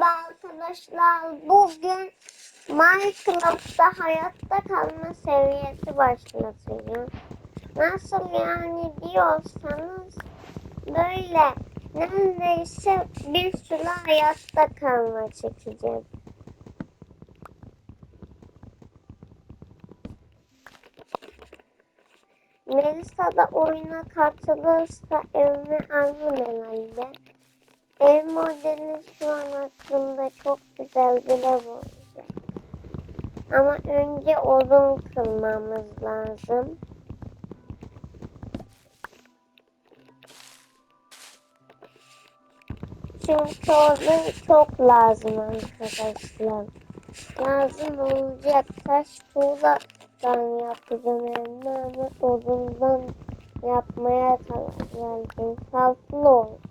Merhaba arkadaşlar. Bugün Minecraft'ta hayatta kalma seviyesi başlatacağım. Nasıl yani diyorsanız böyle neredeyse bir sürü hayatta kalma çekeceğim. Melisa da oyuna katılırsa evime alır herhalde. Ev modeli şu an aklımda çok güzel bir ev. Ama önce odun kırmamız lazım. Çünkü odun çok lazım arkadaşlar. Lazım olacak taş tuğladan yapacağım evde ama odundan yapmaya karar verdim. Farklı olsun.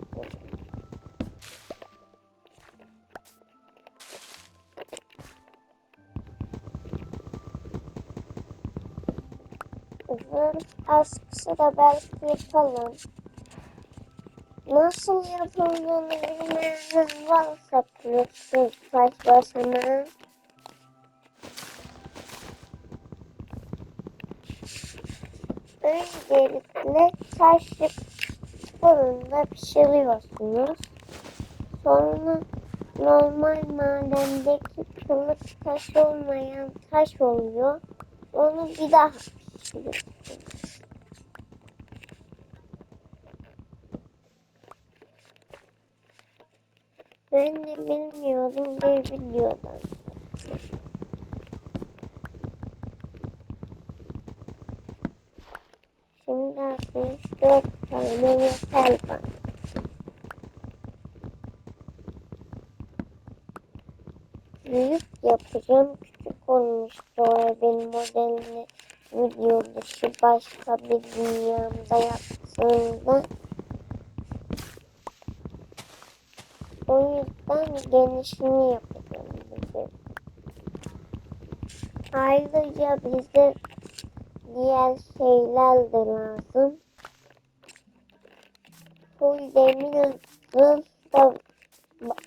Zırh askısı da belki yapalım. Nasıl yapıldığını bilmeyenler varsa kılıçsız taş basamağı. Öncelikle taşı fırında pişiriyorsunuz. Sonra normal madendeki kılıç taş olmayan taş oluyor. Onu bir daha. Ben de bilmiyordum bir videodan. Şimdi artık dört tane yeter bana. Büyük yapacağım. Küçük olmuştu o evin modelini video dışı başka bir dünyamda yaptığımda. O yüzden genişini yapacağım bugün. Ayrıca bize diğer şeyler de lazım. Full demir zırh da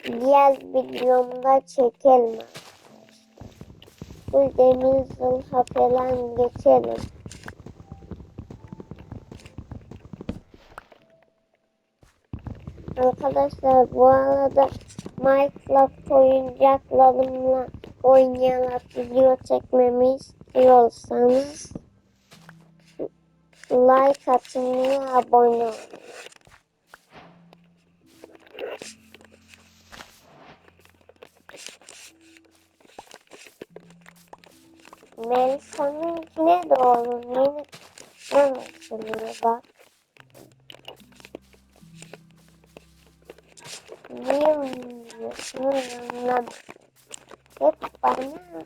diğer videomda çekelim. Full demir zırha falan geçelim. Arkadaşlar bu arada Minecraft oyuncaklarımla oynayarak video çekmemi istiyorsanız like atın ve abone olun. Melisa'nınkine doğru minik ne açılıyor bak. Bilmiyorsun yanına hep bana ya.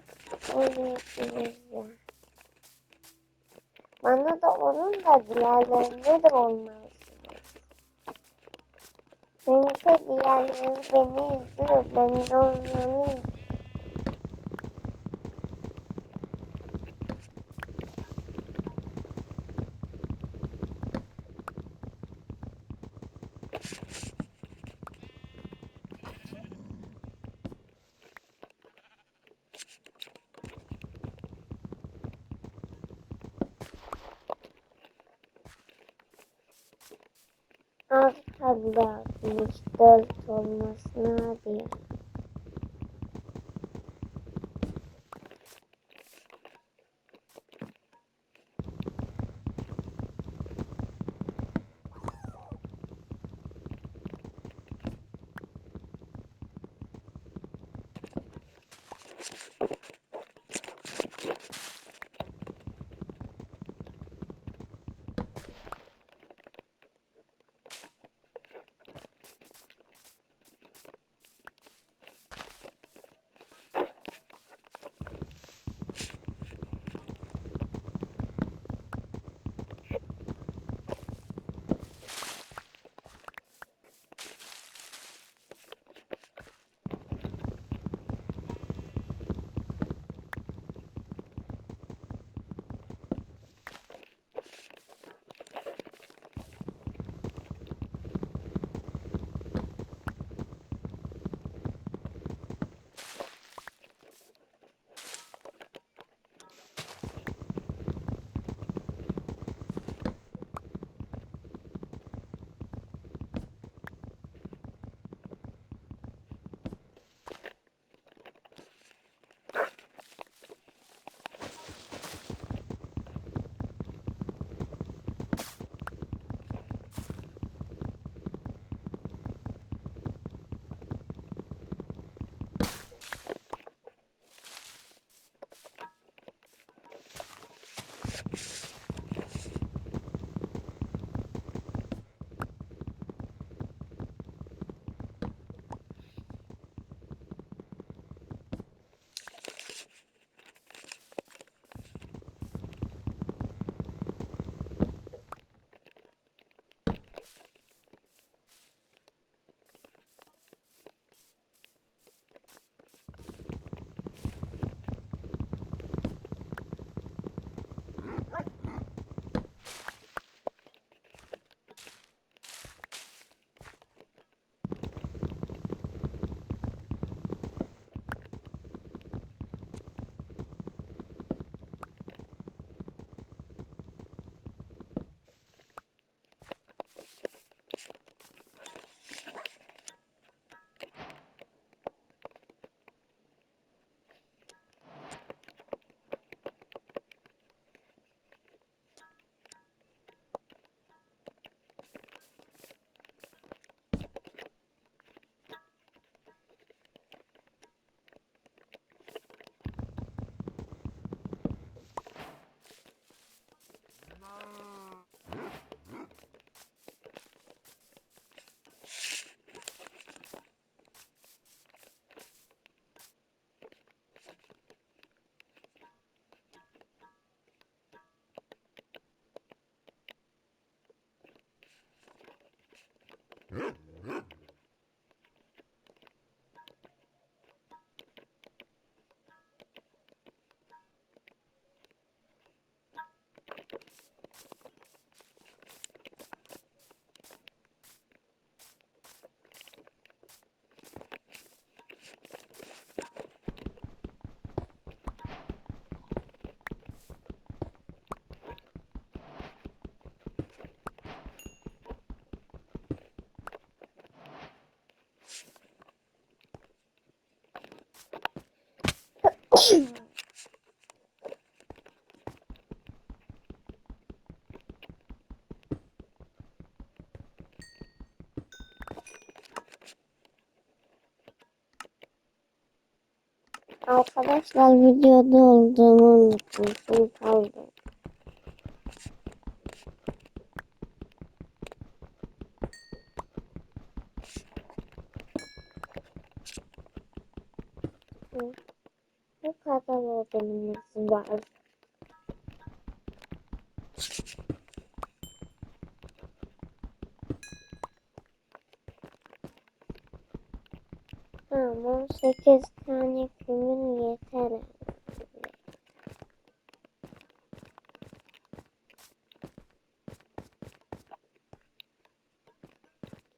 Bana da onun da diğerlerinde de olmaz. Çünkü diğerleri beni izliyor. Ben de onları az kaldı atmış dört olmasına Yep. Diye. Arkadaşlar videoda olduğumu unutmuşum kaldım. Var. Tamam, 8 tane kömür yeter.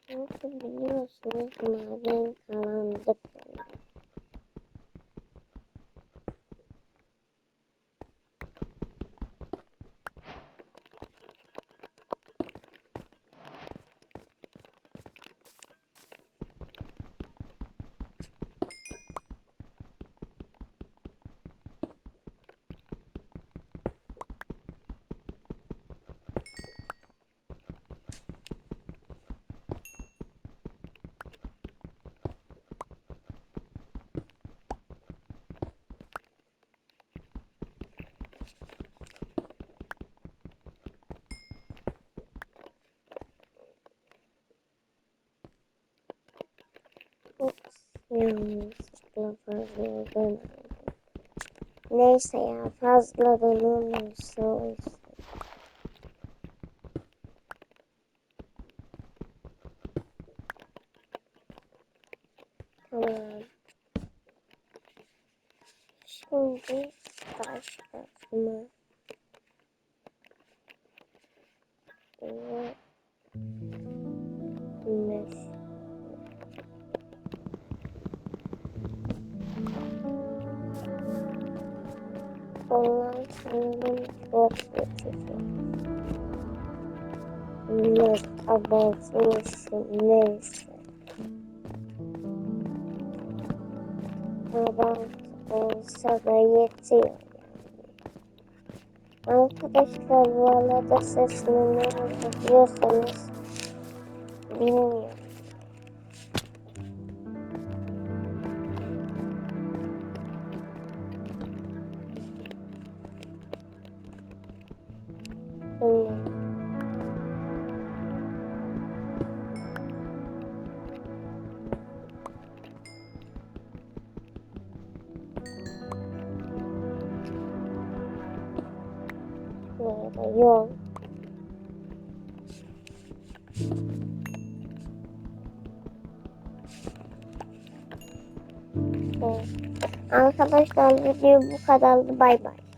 Çünkü biliyorsunuz maden karanlık Neyse ya fazladan olursa olsun. Tamam. Şimdi başlasına. Ve Onlar sanırım çok kötü. Ne abartmışım neyse. Abart olsa da yetiyor yani. Arkadaşlar bu arada sesini duyuyorsanız bilmiyorum. Nerede yol? Evet. Arkadaşlar video bu kadardı. Bay bay.